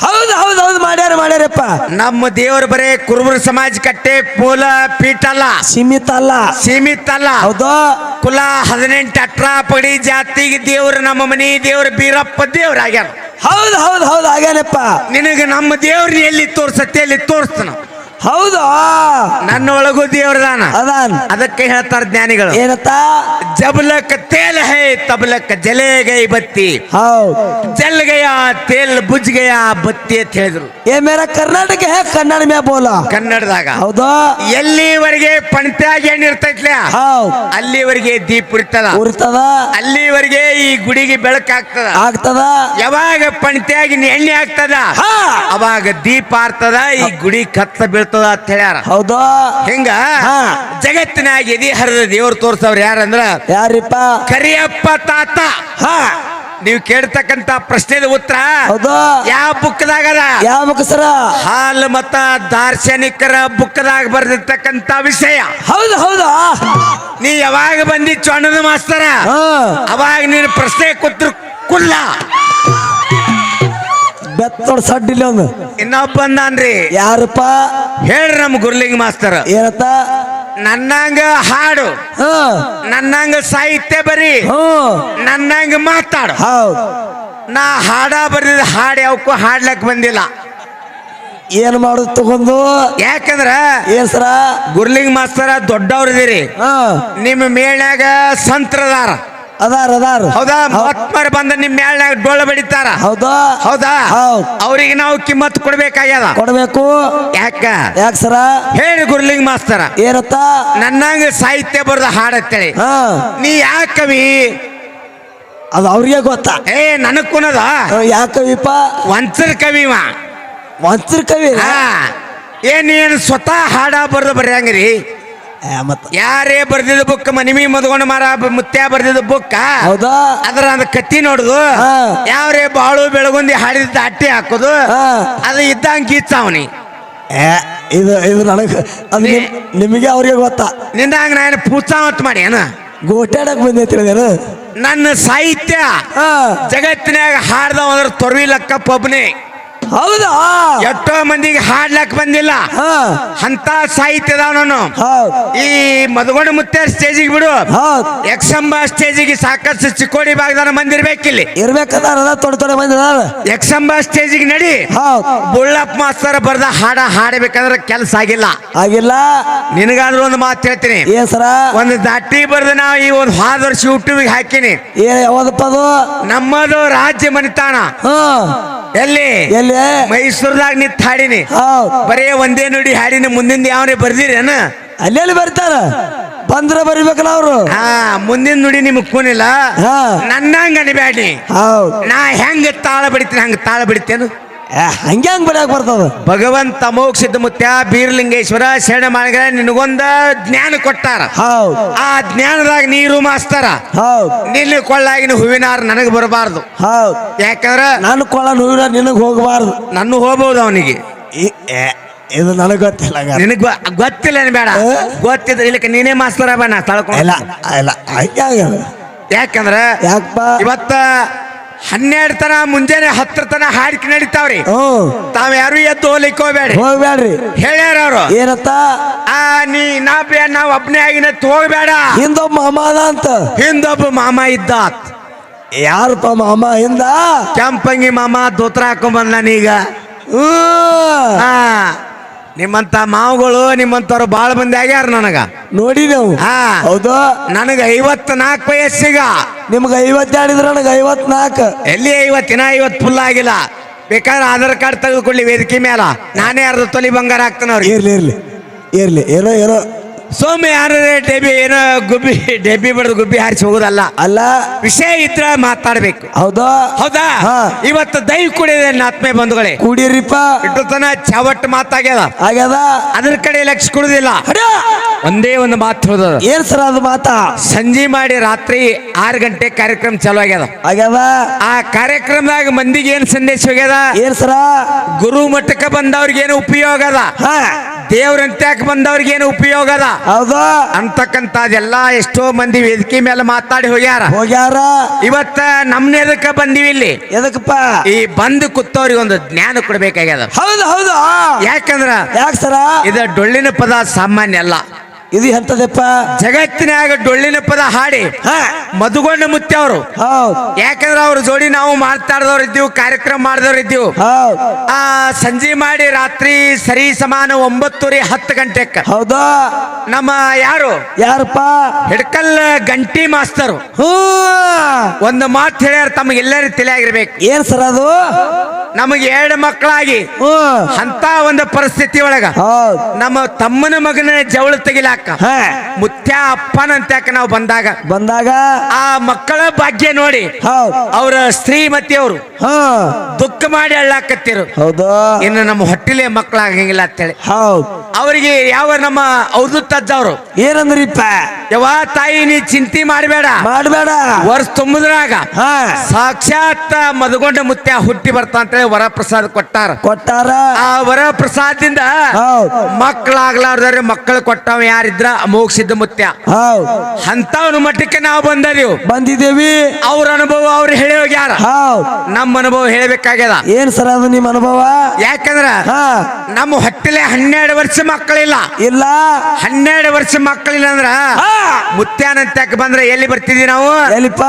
Speaker 1: ಹೌದು ಹೌದು ಹೌದು. ಮಾಡ್ಯಾರ ಮಾಡ್ಯಾರಪ್ಪ.
Speaker 2: ನಮ್ಮ ದೇವರು ಬರೇ ಕುರುಬರ ಸಮಾಜ ಕಟ್ಟೆ ಪೂಲ ಪೀಠ ಅಲ್ಲ.
Speaker 1: ಸೀಮಿತ ಅಲ್ಲ.
Speaker 2: ಸೀಮಿತ ಅಲ್ಲ.
Speaker 1: ಹೌದು?
Speaker 2: ಕುಲ ಹದಿನೆಂಟು ಅಟ್ರಾ ಪಡಿ ಜಾತಿಗೆ ದೇವ್ರು ನಮ್ಮ ಮನೆ ದೇವ್ರ ಬೀರಪ್ಪ ದೇವ್ರ ಆಗ್ಯಾರ.
Speaker 1: ಹೌದು ಹೌದು ಹೌದು. ಆಗ್ಯಾನಪ್ಪ.
Speaker 2: ನಿನಗೆ ನಮ್ಮ ದೇವ್ರನ್ನ ಎಲ್ಲಿ ತೋರ್ಸತ್ತೆ ಎಲ್ಲಿ ತೋರಿಸ್ತಾನ.
Speaker 1: ಹೌದು.
Speaker 2: ನನ್ನ ಒಳಗೂ ದೇವ್ರದಾನ
Speaker 1: ಅದಾನ್.
Speaker 2: ಅದಕ್ಕೆ ಹೇಳ್ತಾರ ಜ್ಞಾನಿಗಳು.
Speaker 1: ಏನತ್ತ
Speaker 2: ಜಬಲಕ್ ತೇಲ್ ಹೈ ತಬಲಕ್ ಜಲೆಗೈ ಬತ್ತಿ.
Speaker 1: ಹೌದು.
Speaker 2: ಜಲ್ ಗಯ ತೇಲ್ ಬುಜ್ ಗಯ ಬತ್ತಿ ಅಂತ ಹೇಳಿದ್ರು.
Speaker 1: ಏ ಮೇರ ಕರ್ನಾಟಕ ಹೇ ಕನ್ನಡ ಮೇ ಬೋಲ?
Speaker 2: ಕನ್ನಡದಾಗ.
Speaker 1: ಹೌದಾ.
Speaker 2: ಎಲ್ಲಿವರೆಗೆ ಪಣತ್ಯಾಗ ಏನ್ ಇರ್ತೈತ್ಲ?
Speaker 1: ಹೌದು.
Speaker 2: ಅಲ್ಲಿವರೆಗೆ ದೀಪ ಇರ್ತದ
Speaker 1: ಉರ್ತದ.
Speaker 2: ಅಲ್ಲಿವರೆಗೆ ಈ ಗುಡಿಗೆ ಬೆಳಕಾಗ್ತದ
Speaker 1: ಆಗ್ತದ.
Speaker 2: ಯಾವಾಗ ಪಣತ್ಯಾಗಿನ ಎಣ್ಣೆ ಆಗ್ತದ?
Speaker 1: ಹಾ.
Speaker 2: ಅವಾಗ ದೀಪ ಆರ್ತದ ಈ ಗುಡಿ ಕತ್ತ ಬೀಳ್ತದ. ಬರ್ತದ ಅಂತ ಹೇಳ್ಯಾರ.
Speaker 1: ಹೌದು?
Speaker 2: ಹಿಂಗ
Speaker 1: ಹಾ.
Speaker 2: ಜಗತ್ತಿನಾಗ ಎದಿ ಹರಿದ ದೇವ್ರು ತೋರ್ಸವ್ರ ಯಾರಂದ್ರ
Speaker 1: ಯಾರಿಪ್ಪ?
Speaker 2: ಕರಿಯಪ್ಪ ತಾತ.
Speaker 1: ಹಾ.
Speaker 2: ನೀವು ಕೇಳ್ತಕ್ಕಂತ ಪ್ರಶ್ನೆದ ಉತ್ತರ
Speaker 1: ಹೌದು?
Speaker 2: ಯಾವ ಬುಕ್ದಾಗ
Speaker 1: ಯಾವ ಬುಕ್ ಸರ?
Speaker 2: ಹಾಲು ಮತ ದಾರ್ಶನಿಕರ ಬುಕ್ದಾಗ ಬರ್ದಿರ್ತಕ್ಕಂತ ವಿಷಯ.
Speaker 1: ಹೌದು ಹೌದು.
Speaker 2: ನೀ ಯಾವಾಗ ಬಂದಿ ಚೊಣ್ಣದ ಮಾಸ್ತರ? ಅವಾಗ ನೀನು ಪ್ರಶ್ನೆ ಕೂತ್ರು ಕುಲ್ಲ.
Speaker 1: ಬೆತ್ತೋಡ್ ಸಡ್ಡಿಲ್ಲ ಒಂದು
Speaker 2: ಇನ್ನೊಬ್ಬ ಬಂದಾನ್ರಿ
Speaker 1: ಯಾರಪ್ಪ?
Speaker 2: ಹೇಳ್ರಿ ನಮ್ ಗುರ್ಲಿಂಗ್ ಮಾಸ್ತರ್.
Speaker 1: ಏನತ್ತ?
Speaker 2: ನನ್ನಂಗ ಹಾಡು.
Speaker 1: ಹ.
Speaker 2: ನನ್ನಂಗ ಸಾಹಿತ್ಯ ಬರಿ.
Speaker 1: ಹ್ಮ್
Speaker 2: ನನ್ನಂಗ ಮಾತಾಡು.
Speaker 1: ಹೌದು.
Speaker 2: ನಾ ಹಾಡ ಬರ್ದಿದ ಹಾಡು ಯಾವಕ್ಕೂ ಹಾಡ್ಲಕ್ ಬಂದಿಲ್ಲ.
Speaker 1: ಏನ್ ಮಾಡುದು ತಗೊಂಡು?
Speaker 2: ಯಾಕಂದ್ರ
Speaker 1: ಏನ್ ಸರ?
Speaker 2: ಗುರ್ಲಿಂಗ್ ಮಾಸ್ತರ ದೊಡ್ಡವ್ರದಿರಿ
Speaker 1: ಹ.
Speaker 2: ನಿಮ್ಮ ಮೇಳ್ನ್ಯಾಗ ಸಂತ್ರದಾರ.
Speaker 1: ಅದಾರ ಅದಾರ.
Speaker 2: ಹೌದಾ? ಮಹಾತ್ಮರು ಬಂದ ನಿಮ್ ಮೇಳ್ನ್ಯಾಗ ಡೋಳ ಬಡಿತಾರ?
Speaker 1: ಹೌದಾ?
Speaker 2: ಹೌದಾ. ಅವ್ರಿಗೆ ನಾವು ಕಿಮ್ಮತ್ ಕೊಡ್ಬೇಕಾಗ್ಯದ?
Speaker 1: ಕೊಡ್ಬೇಕು.
Speaker 2: ಯಾಕ?
Speaker 1: ಯಾಕ ಸರ?
Speaker 2: ಹೇಳಿ ಗುರ್ಲಿಂಗ್ ಮಾಸ್ತರ.
Speaker 1: ಏನತ್ತ?
Speaker 2: ನನ್ನಂಗ ಸಾಹಿತ್ಯ ಬರ್ದ ಹಾಡತ್ತೇಳಿ.
Speaker 1: ಹಾ.
Speaker 2: ನೀ ಯಾಕ ಕವಿ?
Speaker 1: ಅದು ಅವ್ರಿಗೆ ಗೊತ್ತಾ?
Speaker 2: ಏ ನನಗ್ ಕುನದ
Speaker 1: ಯಾಕ ಕವಿಪ್ಪ?
Speaker 2: ವಂಚರ್ ಕವಿವ.
Speaker 1: ಮಂತ್ರ ಕವಿ?
Speaker 2: ಏನ್ ಏನ್ ಸ್ವತಃ ಹಾಡ ಬರ್ದ ಬರ್ಯಾಂಗ್ರಿ?
Speaker 1: ಮತ್ತ
Speaker 2: ಯಾರೇ ಬರ್ದಿದ್ದ ಬುಕ್ ಮನಿಮಿ ಮದ್ಕೊಂಡ ಮಾರ ಮುತ್ಯ ಬರ್ದಿದ್ದ ಬುಕ್
Speaker 1: ಹೌದಾ?
Speaker 2: ಅದ್ರ ಅಂದ್ ಕತ್ತಿ ನೋಡುದು. ಯಾವ್ರೇ ಬಾಳು ಬೆಳಗುಂದಿ ಹಾಡಿದ ಅಟ್ಟಿ ಹಾಕೋದು. ಅದು ಇದ್ದಂಗ
Speaker 1: ಏ ಇದು ಇದು ನನಗೆ ಅದು ನಿಮಗೆ ಅವ್ರಿಗೆ ಗೊತ್ತಾ.
Speaker 2: ನಿಂದಾಗ ನಾನು ಪೂಚಾವತ್ ಮಾಡಿ ಏನ
Speaker 1: ಗೋಟಾಡಕ್ ಬಂದೈತಿ
Speaker 2: ನನ್ನ ಸಾಹಿತ್ಯ
Speaker 1: ಜಗತ್ತಿನ್ಯಾಗ
Speaker 2: ಜಗತ್ತಿನಾಗ ಹಾಡ್ದವ ಅಂದ್ರೆ ತೊರ್ವಿ ಲಕ್ಕ ಒಬ್ಬನೇ
Speaker 1: ಹೌದಾ?
Speaker 2: ಎಷ್ಟೋ ಮಂದಿಗೆ ಹಾಡ್ಲಕ್ ಬಂದಿಲ್ಲ. ಅಂತ ಸಾಹಿತ್ಯದ ನಾನು ಈ ಮದುಗೊಂಡ ಮುತ್ತೆ ಸ್ಟೇಜಿಗೆ ಬಿಡು.
Speaker 1: ಎಕ್ಸಂಬ
Speaker 2: ಯಕ್ಷಂಬ ಸ್ಟೇಜಿಗೆ ಸಾಕಷ್ಟು ಚಿಕ್ಕೋಡಿ ಭಾಗದ ಮಂದಿ ಇರ್ಬೇಕಿಲ್ಲಿ
Speaker 1: ಇರ್ಬೇಕದಾರ ಅದ ತೊಡೆ ತೊಡೆ ಮಂದಿ
Speaker 2: ಯಕ್ಷಂಬ ಸ್ಟೇಜಿಗೆ ನಡಿ. ಬುಳ್ಳಪ್ಪ ಮಾಸ್ತರ್ ಬರ್ದ ಹಾಡ ಹಾಡಬೇಕಂದ್ರೆ ಕೆಲಸ ಆಗಿಲ್ಲ.
Speaker 1: ಆಗಿಲ್ಲ.
Speaker 2: ನಿನಗಾದ್ರೂ ಒಂದು ಮಾತು ಹೇಳ್ತೀನಿ. ಒಂದು ದಾಟಿ ಬರ್ದ ನಾವು ಈ ಒಂದು ಹಾದ ವರ್ಷ ಯೂಟ್ಯೂಬ್ ಹಾಕಿನಿ.
Speaker 1: ಯಾವ್ದಪ್ಪ ಅದು?
Speaker 2: ನಮ್ಮದು ರಾಜ್ಯ ಮನಿತಾಣ ಎಲ್ಲಿ?
Speaker 1: ಎಲ್ಲಿ?
Speaker 2: ಮೈಸೂರದಾಗ ನಿಂತ ಹಾಡಿನಿ. ಬರೀ ಒಂದೇ ನುಡಿ ಹಾಡಿನಿ ಮುಂದಿನ ಯಾವನೇ ಬರ್ದಿರೇನ
Speaker 1: ಅಲ್ಲೆಲ್ಲಿ ಬರ್ತಾರ? ಬಂದ್ರ ಬರಿಬೇಕಲ್ಲ ಅವ್ರು.
Speaker 2: ಹಾ ಮುಂದಿನ ನುಡಿ ನಿಮಗ್ ಕೂನಿಲ್ಲ.
Speaker 1: ನನ್ನ
Speaker 2: ಹಂಗ ಅನಿಬ್ಯಾಡಿ ನಾ ಹೆಂಗ ತಾಳ ಬಿಡ್ತೀನಿ ಹಂಗ ತಾಳ ಬಿಡ್ತೇನು
Speaker 1: ಹಂಗೆ ಹಂಗ್ ಬಿಡಕ್ಕೆ ಬರ್ತದ.
Speaker 2: ಭಗವಂತ ಅಮೋಘ ಸಿದ್ಧಮುತ್ಯ ಬೀರ್ಲಿಂಗೇಶ್ವರ ಶರಣ ಮಾಡಿದ್ರೆ ನಿನಗೊಂದ ಜ್ಞಾನ ಕೊಟ್ಟಾರ.
Speaker 1: ಹೌದು.
Speaker 2: ಆ ಜ್ಞಾನದಾಗ ನೀರು ಮಾಸ್ತಾರ.
Speaker 1: ಹೌದು.
Speaker 2: ನಿಲ್ಲಿ ಕೊಳ್ಳಾಗಿನ ಹೂವಿನಾರ ನನಗೆ ಬರಬಾರ್ದು.
Speaker 1: ಹೌದು.
Speaker 2: ಯಾಕಂದ್ರೆ
Speaker 1: ನಾನು ಕೊಳ್ಳ ಹೂವಿನ ನಿನಗೆ ಹೋಗಬಾರ್ದು.
Speaker 2: ನನ್ನ ಹೋಗ್ಬೋದು ಅವನಿಗೆ.
Speaker 1: ಇದು ನನಗೆ ಗೊತ್ತಿಲ್ಲ ಹಂಗಾರೆ.
Speaker 2: ನಿನಗ್ ಗೊ- ಗೊತ್ತಿಲ್ಲ ಏನ್ ಬೇಡ. ಗೊತ್ತಿದ್ರೆ ಇಲ್ಲಕ್ಕೆ ನೀನೇ ಮಾಸ್ತಾರ ಬೇಡ
Speaker 1: ಇಲ್ಲ
Speaker 2: ತಳ್ಕೊಂಡು.
Speaker 1: ಇಲ್ಲ ಹಂಗೆ.
Speaker 2: ಯಾಕಂದ್ರ
Speaker 1: ಯಾಕಪ್ಪ?
Speaker 2: ಇವತ್ತ ಹನ್ನೆರಡು ತನ ಮುಂಜಾನೆ ಹತ್ತರ ತನ ಹಾಡಿಕೆ ನಡೀತಾವ್ರಿ. ತಾವ್ ಯಾರು ಎದ್ದು ಹೋಗ್ಲಿಕ್ಕೆ
Speaker 1: ಹೋಗ್ಬೇಡ್ರಿ.
Speaker 2: ಹೇಳ್ಯಾರ ಅವ್ರು.
Speaker 1: ಏನತ್ತ
Speaker 2: ಆ ನೀ ನಾ ಬೇ ನಾವ್ ಒಬ್ನೇ ಆಗಿನ ಹೋಗ್ಬೇಡ.
Speaker 1: ಹಿಂದೊಬ್ಬ ಮಾಮ ಅದ ಅಂತ.
Speaker 2: ಹಿಂದೊಬ್ಬ ಮಾಮ ಇದ್ದ
Speaker 1: ಯಾರಪ್ಪ ಮಾಮ ಹಿಂದ?
Speaker 2: ಕೆಂಪಂಗಿ ಮಾಮ ದೋತ್ರ ಹಾಕೊಂಡ್ ಬಂದಾನೀಗ
Speaker 1: ಹ್ಮ್.
Speaker 2: ನಿಮ್ಮಂತ ಮಾವುಗಳು ನಿಮ್ಮಂತವ್ರು ಬಾಳ ಮಂದಿ ಆಗ್ಯಾರ ನನಗ.
Speaker 1: ನೋಡಿದೆವು.
Speaker 2: ಹಾ.
Speaker 1: ಹೌದು.
Speaker 2: ನನಗ ಐವತ್ ನಾಲ್ಕು ವಯಸ್ಸಿಗ.
Speaker 1: ನಿಮ್ಗೆ ಐವತ್ತೆರಡು ಇದ್ರೆ ನನಗೆ ಐವತ್ನಾಲ್ಕು
Speaker 2: ಎಲ್ಲಿ ಐವತ್ತಿನ ಐವತ್ ಫುಲ್ ಆಗಿಲ್ಲ. ಬೇಕಾದ್ರೆ ಆಧಾರ್ ಕಾರ್ಡ್ ತೆಗೆದುಕೊಳ್ಳಿ ವೇದಿಕೆ ಮೇಲ ನಾನೇ ಅರ್ಧ ತೊಲಿ ಬಂಗಾರ ಹಾಕ್ತಾನೆ ಅವ್ರಿಗೆ.
Speaker 1: ಇರ್ಲಿ ಇರ್ಲಿ. ಇರ್ಲಿ. ಏನೋ ಏನೋ.
Speaker 2: ಸೋಮೆ ಯಾರ ಡೆಬಿ ಏನೋ ಗುಬ್ಬಿ ಡೆಬ್ಬಿ ಬಡದು ಗುಬ್ಬಿ ಹಾರಿಸಿ ಹೋಗುದಲ್ಲ.
Speaker 1: ಅಲ್ಲ.
Speaker 2: ವಿಷಯ ಇದ್ರ ಮಾತಾಡ್ಬೇಕು.
Speaker 1: ಹೌದಾ?
Speaker 2: ಹೌದಾ. ಇವತ್ತು ದೈವ ಕುಡಿದೆ ಆತ್ಮೆ ಬಂಧುಗಳೇ.
Speaker 1: ಕುಡಿರಿಪ್ಪ.
Speaker 2: ಇಟ್ಟು ತನ ಚಾವಟ್ ಮಾತಾಗ್ಯದ.
Speaker 1: ಆಗ್ಯದ?
Speaker 2: ಅದ್ರ ಕಡೆ ಲಕ್ಷ ಕುಡುದಿಲ್ಲ! ಒಂದೇ ಒಂದು ಮಾತು ಹೇಳ್ದ.
Speaker 1: ಏನ್ ಸರ್ ಅದು ಮಾತಾ?
Speaker 2: ಸಂಜೆ ಮಾಡಿ ರಾತ್ರಿ ಆರು ಗಂಟೆ ಕಾರ್ಯಕ್ರಮ ಚಾಲು ಆಗ್ಯದ.
Speaker 1: ಆಗ್ಯದ?
Speaker 2: ಆ ಕಾರ್ಯಕ್ರಮದಾಗ ಮಂದಿಗೆ ಏನ್ ಸಂದೇಶ ಹೋಗ್ಯದ?
Speaker 1: ಏನ್ ಸರ?
Speaker 2: ಗುರು ಮಟ್ಟಕ್ಕೆ ಬಂದವ್ರಿಗೆ ಏನು ಉಪಯೋಗ ಅದ?
Speaker 1: ಹಾ.
Speaker 2: ದೇವ್ರಂತ್ಯಾಕ ಬಂದವ್ರಿಗೆ ಏನು ಉಪಯೋಗ ಅದ?
Speaker 1: ಹೌದು.
Speaker 2: ಅಂತಕ್ಕಂಥದ್ದೆಲ್ಲ ಎಷ್ಟೋ ಮಂದಿ ವೇದಿಕೆ ಮೇಲೆ ಮಾತಾಡಿ ಹೋಗ್ಯಾರ.
Speaker 1: ಹೋಗ್ಯಾರ?
Speaker 2: ಇವತ್ತ ನಮ್ನ ಎದಕ್ಕ ಬಂದಿವಿ ಇಲ್ಲಿ?
Speaker 1: ಎದಕ್ಕಪ್ಪ?
Speaker 2: ಈ ಬಂದು ಕುತ್ತವ್ರಿಗೆ ಒಂದು ಜ್ಞಾನ ಕೊಡ್ಬೇಕಾಗ್ಯದ.
Speaker 1: ಹೌದು ಹೌದು
Speaker 2: ಯಾಕಂದ್ರ
Speaker 1: ಯಾಕೆ ಸರ?
Speaker 2: ಇದ ಡೊಳ್ಳಿನ ಪದ ಸಾಮಾನ್ಯ ಅಲ್ಲ.
Speaker 1: ಇದು ಎಂತದಪ್ಪ?
Speaker 2: ಜಗತ್ತಿನಾಗ ಡೊಳ್ಳಿನ ಪದ ಹಾಡಿ
Speaker 1: ಹಾ.
Speaker 2: ಮಧುಗೊಂಡ ಮುತ್ಯವರು.
Speaker 1: ಅವರು
Speaker 2: ಯಾಕಂದ್ರೆ ಅವ್ರ ಜೋಡಿ ನಾವು ಮಾತಾಡದವ್ರ ಇದ್ದೀವಿ ಕಾರ್ಯಕ್ರಮ ಮಾಡಿದವ್ರ ಇದ್ದೀವಿ. ಆ ಸಂಜೆ ಮಾಡಿ ರಾತ್ರಿ ಸರಿ ಸಮಾನ ಒಂಬತ್ತುವರೆ ಹತ್ತು ಗಂಟೆಕ್ಕ.
Speaker 1: ಹೌದಾ?
Speaker 2: ನಮ್ಮ ಯಾರು?
Speaker 1: ಯಾರಪ್ಪ?
Speaker 2: ಹಿಡ್ಕಲ್ ಗಂಟಿ ಮಾಸ್ತರು.
Speaker 1: ಹೂ
Speaker 2: ಒಂದು ಮಾತು ಹೇಳ್ಯಾರ ತಮಗೆಲ್ಲರೂ ತಿಳಿಯಾಗಿರ್ಬೇಕು.
Speaker 1: ಏನ್ ಸರ್ ಅದು?
Speaker 2: ನಮಗೆ ಎರಡು ಮಕ್ಕಳಾಗಿ. ಅಂತ ಒಂದು ಪರಿಸ್ಥಿತಿ ಒಳಗ ನಮ್ಮ ತಮ್ಮನ ಮಗನ ಜವಳ ತೆಗಿಲಾಕ ಮುತ್ಯ ಅಪ್ಪನ ಅಂತ್ಯಾಕ ನಾವು ಬಂದಾಗ
Speaker 1: ಬಂದಾಗ?
Speaker 2: ಆ ಮಕ್ಕಳ ಭಾಗ್ಯ ನೋಡಿ ಅವರ ಶ್ರೀಮತಿಯವರು ದುಃಖ ಮಾಡಿ ಅಳ್ಳಾಕತ್ತಿರು.
Speaker 1: ಹೌದು.
Speaker 2: ಇನ್ನು ನಮ್ಮ ಹೊಟ್ಟಿಲೆ ಮಕ್ಕಳಾಗಂಗಿಲ್ಲ ಅಂತೇಳಿ.
Speaker 1: ಹೌದು.
Speaker 2: ಅವರಿಗೆ ಯಾವ ನಮ್ಮ ಅವಧೂತ್ ಅಜ್ಜ ಅವರು
Speaker 1: ಏನಂದ್ರಿಪ್ಪ?
Speaker 2: ಯಾವ ತಾಯಿ ನೀ ಚಿಂತೆ ಮಾಡಬೇಡ.
Speaker 1: ಮಾಡಬೇಡ.
Speaker 2: ವರ್ಷ ತುಂಬಿದ್ರಾಗ ಸಾಕ್ಷಾತ್ ಮದಗೊಂಡ ಮುತ್ಯ ಹುಟ್ಟಿ ಬರ್ತಾ ಅಂತೇಳಿ ವರಪ್ರಸಾದ ಕೊಟ್ಟಾರ.
Speaker 1: ಕೊಟ್ಟಾರ.
Speaker 2: ಆ ವರ
Speaker 1: ಪ್ರಸಾದಿಂದ
Speaker 2: ಮಕ್ಕಳಾಗ್ಲಾರ್ದಾರೆ ಮಕ್ಕಳು ಕೊಟ್ಟವ ಯಾರಿದ್ರ? ಮೋಕ್ಷಿದ್ದ ಮುತ್ಯ.
Speaker 1: ಅಂತ
Speaker 2: ಅಂತವನ ಮಟ್ಟಕ್ಕೆ ನಾವು ಬಂದರಿ.
Speaker 1: ಬಂದಿದ್ದೇವಿ.
Speaker 2: ಅವ್ರ ಅನುಭವ ಅವ್ರು ಹೇಳಿ ಹೋಗ್ಯಾರ. ನಮ್ಮ ಅನುಭವ ಹೇಳಬೇಕಾಗ್ಯದ.
Speaker 1: ಏನ್ ಸರ್ ಅದು ನಿಮ್ಮ ಅನುಭವ?
Speaker 2: ಯಾಕಂದ್ರ
Speaker 1: ಹಾ.
Speaker 2: ನಮ್ಮ ಹೊಟ್ಟೆಲೆ ಹನ್ನೆರಡು ವರ್ಷ ಮಕ್ಕಳಿಲ್ಲ.
Speaker 1: ಇಲ್ಲ.
Speaker 2: ಹನ್ನೆರಡು ವರ್ಷ ಮಕ್ಕಳಿಲ್ಲ ಅಂದ್ರ
Speaker 1: ಹಾ
Speaker 2: ಮುತ್ಯಾನಂತ್ಯಕ್ ಬಂದ್ರೆ ಎಲ್ಲಿ ಬರ್ತಿದ್ವಿ ನಾವು?
Speaker 1: ಎಲ್ಲಿಪ್ಪ?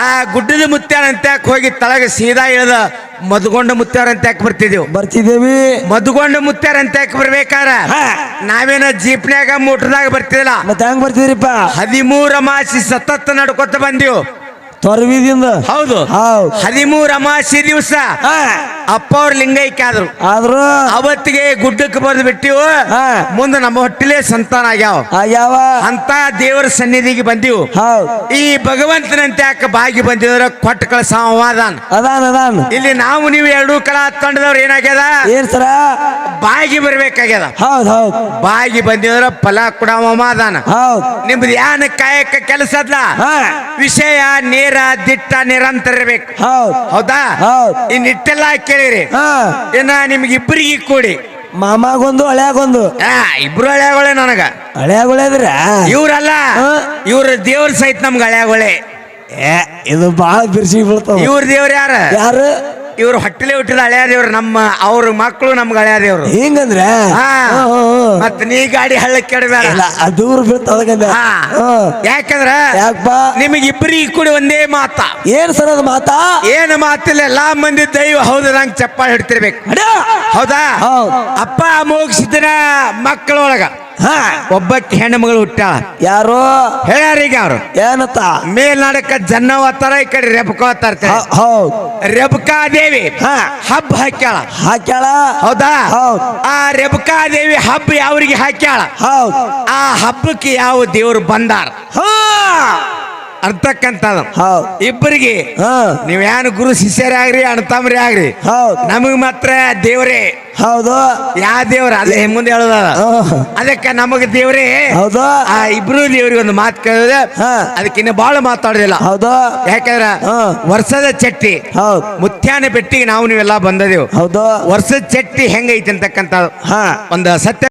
Speaker 2: ಆ ಗುಡ್ಡದ ಮುತ್ಯಾನಂತ್ಯಕ್ ಹೋಗಿ ತಳಗ ಸೀದಾ ಇಳಿದ ಮದುಗೊಂಡ ಅಂತ್ಯಾಕ ಬರ್ತಿದೀವಿ.
Speaker 1: ಬರ್ತಿದ್ದೇವಿ.
Speaker 2: ಮದುಗೊಂಡ ಯಾಕೆ ಬರ್ಬೇಕಾರ. ನಾವೇನ ಜೀಪ್ನ್ಯಾಗ ಮೋಟ್ರದಾಗ ಬರ್ತಿದಿಲ್ಲ
Speaker 1: ಮತ್ತೆ ಹೆಂಗ್ ಬರ್ತಿದ್ರಿಪ್ಪ?
Speaker 2: ಹದಿಮೂರ ಮಾಸಿ ಸತತ್ ನಡ್ಕೊತ ಬಂದಿವ್.
Speaker 1: ತೊರವಿದಿಂದ
Speaker 2: ಹೌದು.
Speaker 1: ಹೌದು.
Speaker 2: ಹದಿಮೂರ ಅಮಾಸಿ ದಿವಸ ಅಪ್ಪ ಅವ್ರ ಲಿಂಗೈಕ್ಯ ಆದ್ರು.
Speaker 1: ಆದ್ರು
Speaker 2: ಅವತ್ತಿಗೆ ಗುಡ್ಡಕ್ಕೆ ಬರೆದು ಬಿಟ್ಟಿವು. ಮುಂದೆ ನಮ್ಮ ಹೊಟ್ಟಿಲೆ ಸಂತಾನ ಆಗ್ಯಾವ.
Speaker 1: ಆಗ್ಯಾವ.
Speaker 2: ಅಂತ ದೇವರ ಸನ್ನಿಧಿಗೆ ಬಂದಿವು. ಈ ಭಗವಂತನಂತೆ ಯಾಕೆ ಬಾಗಿ ಬಂದಿದ್ರ ಕೊಟ್ಟ ಕಳಸ ಅದಾನ
Speaker 1: ಅದಾನ ಅದಾನ.
Speaker 2: ಇಲ್ಲಿ ನಾವು ನೀವು ಎರಡು ಕಲಾ ತಂಡದವ್ರು ಏನಾಗ್ಯದ?
Speaker 1: ಏನ್ ಸರ?
Speaker 2: ಬಾಗಿ ಬರ್ಬೇಕಾಗ್ಯದ.
Speaker 1: ಹೌದ್ ಹೌದ್.
Speaker 2: ಬಾಗಿ ಬಂದಿದ್ರ ಫಲ ಕೂಡ ಅದಾನ
Speaker 1: ಹೌದ್.
Speaker 2: ನಿಮ್ದು ಯಾನ ಕಾಯಕ ಕೆಲಸ ಅದ್ಲ? ವಿಷಯ ನೇರ ದಿಟ್ಟ ನಿರಂತರ ಇರಬೇಕು.
Speaker 1: ಹೌದ್.
Speaker 2: ಹೌದಾ?
Speaker 1: ಹೌದ್.
Speaker 2: ಈ ನಿಟ್ಟೆಲ್ಲ ಕೇಳಿರಿ.
Speaker 1: ಹಾ.
Speaker 2: ಇನ್ನ ನಿಮ್ಗೆ ಇಬ್ಬರಿಗೆ ಕೂಡಿ.
Speaker 1: ಮಾಮಾಗೊಂದು ಹಳೆಯಾಗೊಂದು.
Speaker 2: ಆ ಇಬ್ರು ಹಳೆಯಾಗೊಳೆ ನನಗ.
Speaker 1: ಹಳೆಯಾಗೊಳೆದ್ರ
Speaker 2: ಇವ್ರಲ್ಲ. ಇವ್ರ ದೇವ್ರ ಸಹಿತ ನಮ್ಗೆ ಹಳೆಯಾಗೊಳೆ.
Speaker 1: ಏ ಇದು ಬಾಳ ಬಿರ್ಸಿ ಬೀಳ್ತಾವ.
Speaker 2: ಇವ್ರ ದೇವ್ರ ಯಾರ?
Speaker 1: ಯಾರು?
Speaker 2: ಇವ್ರ ಹೊಟ್ಟೆಲೆ ಹುಟ್ಟಿದ ಹಳೆಯ ದೇವ್ರು. ನಮ್ಮ ಅವ್ರ ಮಕ್ಕಳು ನಮ್ಗೆ ಹಳೆಯ ದೇವ್ರು.
Speaker 1: ಹಿಂಗಂದ್ರೆ?
Speaker 2: ಹಾ.
Speaker 1: ಹ್ಮ್, ಹ್ಮ್, ಹ್ಮ್.
Speaker 2: ಮತ್ ನೀ ಗಾಡಿ ಹಳ್ಳಕ್ ಕೆಡಬೇಡ.
Speaker 1: ದೂರ.
Speaker 2: ಯಾಕಂದ್ರ ನಿಮಗೆ ಇಬ್ಬರಿ ಕೂಡಿ ಒಂದೇ ಮಾತ.
Speaker 1: ಏನ್ ಸರ್ ಅದು ಮಾತಾ?
Speaker 2: ಏನು ಮಾತಿಲ್ಲ ಎಲ್ಲಾ ಮಂದಿ ದೈವ ಹೌದು ನಂಗೆ ಚಪ್ಪಾಳೆ ಹಿಡ್ತಿರ್ಬೇಕು. ಹೌದ್? ಅಪ್ಪ ಮೋಗಿಸಿದ್ರ ಮಕ್ಕಳೊಳಗ.
Speaker 1: ಹಾ.
Speaker 2: ಒಬ್ಬಕ್ಕೆ ಹೆಣ್ಣು ಮಗಳು ಹುಟ್ಟ
Speaker 1: ಯಾರು?
Speaker 2: ಹೇಳ್ಯಾರೀಗ ಅವ್ರು.
Speaker 1: ಏನತ್ತ?
Speaker 2: ಮೇಲ್ನಾಡಕ ಜನ ಓದ್ತಾರ ಈ ಕಡೆ ರೆಬಕ
Speaker 1: ಹ- ಹೌದ್.
Speaker 2: ರೆಬಕಾ ದೇವಿ
Speaker 1: ಹಾ.
Speaker 2: ಹಬ್ಬ ಹಾಕ್ಯಾಳ.
Speaker 1: ಹಾಕ್ಯಾಳ?
Speaker 2: ಹೌದಾ?
Speaker 1: ಹೌದ್.
Speaker 2: ಆ ರೆಬಕಾ ದೇವಿ ಹಬ್ಬ ಯಾವ್ರಿಗೆ ಹಾಕ್ಯಾಳ?
Speaker 1: ಹೌದ್.
Speaker 2: ಆ ಹಬ್ಬಕ್ಕೆ ಯಾವ ದೇವ್ರು ಬಂದಾರ?
Speaker 1: ಹಾ.
Speaker 2: ಅಂತಕ್ಕಂಥದ್ದು
Speaker 1: ಹೌದು.
Speaker 2: ಇಬ್ಬರಿಗೆ
Speaker 1: ಹಾ.
Speaker 2: ಯಾರು ಗುರು ಶಿಷ್ಯರೇ ಆಗ್ರಿ ಅಣ್ತಮ್ರಿ ಆಗ್ರಿ
Speaker 1: ಹೌದು.
Speaker 2: ನಮಗ್ ಮಾತ್ರ ದೇವ್ರೇ.
Speaker 1: ಹೌದು.
Speaker 2: ಯಾ ದೇವ್ರ? ಅದೇ ಮುಂದೆ ಹೇಳೋದ. ಅದಕ್ಕೆ ನಮಗ ದೇವ್ರೇ.
Speaker 1: ಹೌದು.
Speaker 2: ಆ ಇಬ್ರು ದೇವ್ರಿಗೆ ಒಂದು ಮಾತು ಕೇಳಿದ್ರೆ
Speaker 1: ಹಾ.
Speaker 2: ಅದಕ್ಕಿನ್ನ ಬಹಳ ಮಾತಾಡೋದಿಲ್ಲ.
Speaker 1: ಹೌದು.
Speaker 2: ಯಾಕಂದ್ರ. ವರ್ಷದ ಚಟ್ಟಿ
Speaker 1: ಹೌದು.
Speaker 2: ಮುತ್ಯಾನ ಪೆಟ್ಟಿಗೆ ನಾವು ನೀವೆಲ್ಲ ಬಂದದೇವು.
Speaker 1: ಹೌದು.
Speaker 2: ವರ್ಷದ ಚಟ್ಟಿ ಹೆಂಗೈತಿ ಅಂತಕ್ಕಂಥ
Speaker 1: ಹಾ.
Speaker 2: ಒಂದು ಸತ್ಯ